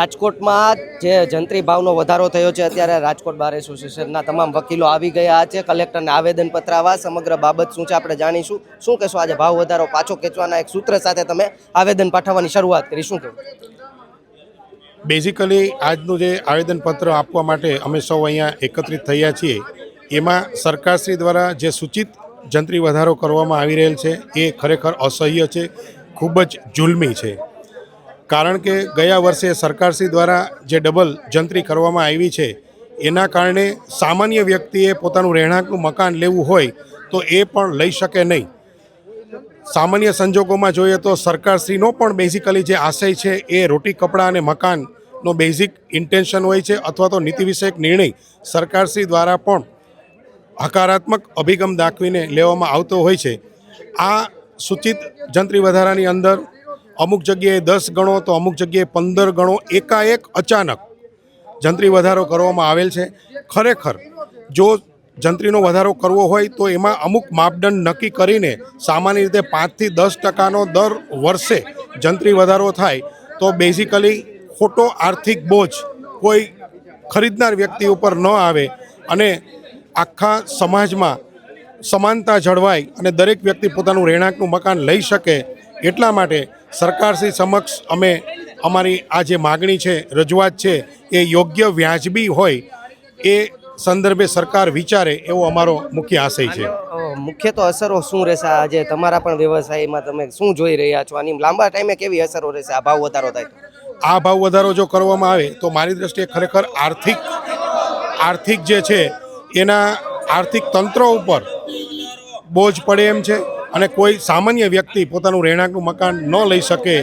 રાજકોટમાં જે જંત્રી ભાવનો વધારો થયો છે, અત્યારે રાજકોટ બાર એસોસિએશનના તમામ વકીલો આવી ગયા છે. કલેક્ટરને આવેદનપત્ર આવા સમગ્ર બાબત શું છે આપણે જાણીશું. શું કહેશો આજે ભાવ વધારો પાછો ખેંચવાના એક સૂત્ર સાથે તમે આવેદન પાઠવવાની શરૂઆત કરી, શું કહેવું? બેઝિકલી આજનું જે આવેદનપત્ર આપવા માટે અમે સૌ અહીંયા એકત્રિત થયા છીએ. એમાં સરકારશ્રી દ્વારા જે સૂચિત જંત્રી વધારો કરવામાં આવી રહેલ છે, એ ખરેખર અસહ્ય છે, ખૂબ જ જુલમી છે. કારણ કે ગયા વર્ષે સરકારશ્રી દ્વારા જે ડબલ જંત્રી કરવામાં આવી છે, એના કારણે સામાન્ય વ્યક્તિએ પોતાનું રહેણાંકનું મકાન લેવું હોય તો એ પણ લઈ શકે નહીં. સામાન્ય સંજોગોમાં જોઈએ તો સરકારશ્રીનો પણ બેઝિકલી જે આશય છે એ રોટી કપડાં અને મકાનનો બેઝિક ઇન્ટેન્શન હોય છે અથવા તો નીતિ વિષયક નિર્ણય સરકારશ્રી દ્વારા પણ હકારાત્મક અભિગમ દાખવીને લેવામાં આવતો હોય છે. આ સૂચિત જંત્રી વધારાની અંદર અમુક જગ્યાએ દસ ગણો તો અમુક જગ્યાએ પંદર ગણો એકાએક અચાનક જંત્રી વધારો કરવામાં આવેલ છે. ખરેખર જો જંત્રીનો વધારો કરવો હોય તો એમાં અમુક માપદંડ નક્કી કરીને સામાન્ય રીતે પાંચથી દસ ટકાનો દર વર્ષે જંત્રી વધારો થાય તો બેઝિકલી ખોટો આર્થિક બોજ કોઈ ખરીદનાર વ્યક્તિ ઉપર ન આવે અને આખા સમાજમાં સમાનતા જળવાય અને દરેક વ્યક્તિ પોતાનું રહેણાંકનું મકાન લઈ શકે એટલા માટે સરકારશ્રી સમક્ષ અમે અમારી આ જે માગણી છે રજૂઆત છે એ યોગ્ય વ્યાજબી હોય એ સંદર્ભે સરકાર વિચારે એવો અમારો મુખ્ય આશય છે. મુખ્ય તો અસરો શું રહેશે આજે? તમારા પણ વ્યવસાયમાં તમે શું જોઈ રહ્યા છો? આની લાંબા ટાઈમે કેવી અસરો રહેશે? આ ભાવ વધારો થાય આ ભાવ વધારો જો કરવામાં આવે તો મારી દ્રષ્ટિએ ખરેખર આર્થિક આર્થિક જે છે એના આર્થિક તંત્ર ઉપર બોજ પડે એમ છે. અને કોઈ સામાન્ય વ્યક્તિ પોતાનું રહેણાંકનું મકાન ન લઈ શકે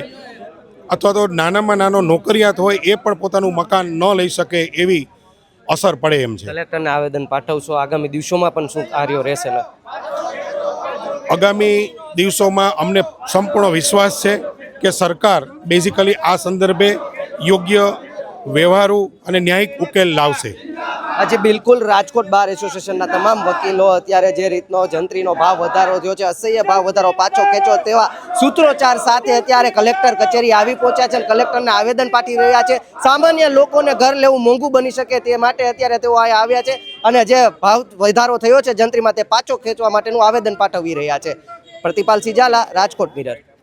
અથવા તો નાનામાં નાનો નોકરિયાત હોય એ પણ પોતાનું મકાન ન લઈ શકે એવી અસર પડે એમ છે. કલેક્ટરને આવેદન પાઠવશો. આગામી દિવસોમાં પણ શું કાર્યો રહેશે આગામી દિવસોમાં અમને સંપૂર્ણ વિશ્વાસ છે કે સરકાર બેઝિકલી આ સંદર્ભે યોગ્ય વ્યવહારુ અને ન્યાયિક ઉકેલ લાવશે. આજે બિલકુલ રાજકોટ બાર એસોસિએશનના તમામ વકીલો અત્યારે જે રીતનો જંત્રીનો ભાવ વધારો થયો છે, અસહ્ય ભાવ વધારો પાછો ખેંચો તેવા સૂત્રોચ્ચાર સાથે અત્યારે કલેક્ટર કચેરી આવી પહોંચ્યા છે કલેક્ટરને આવેદન પાઠવી રહ્યા છે. સામાન્ય લોકોને ઘર લેવું મોંઘું બની શકે તે માટે અત્યારે તેઓ અહીંયા આવ્યા છે અને જે ભાવ વધારો થયો છે જંત્રીમાં તે પાછો ખેંચવા માટેનું આવેદન પાઠવી રહ્યા છે. પ્રતિપાલ સિજાલા, રાજકોટ મિરર.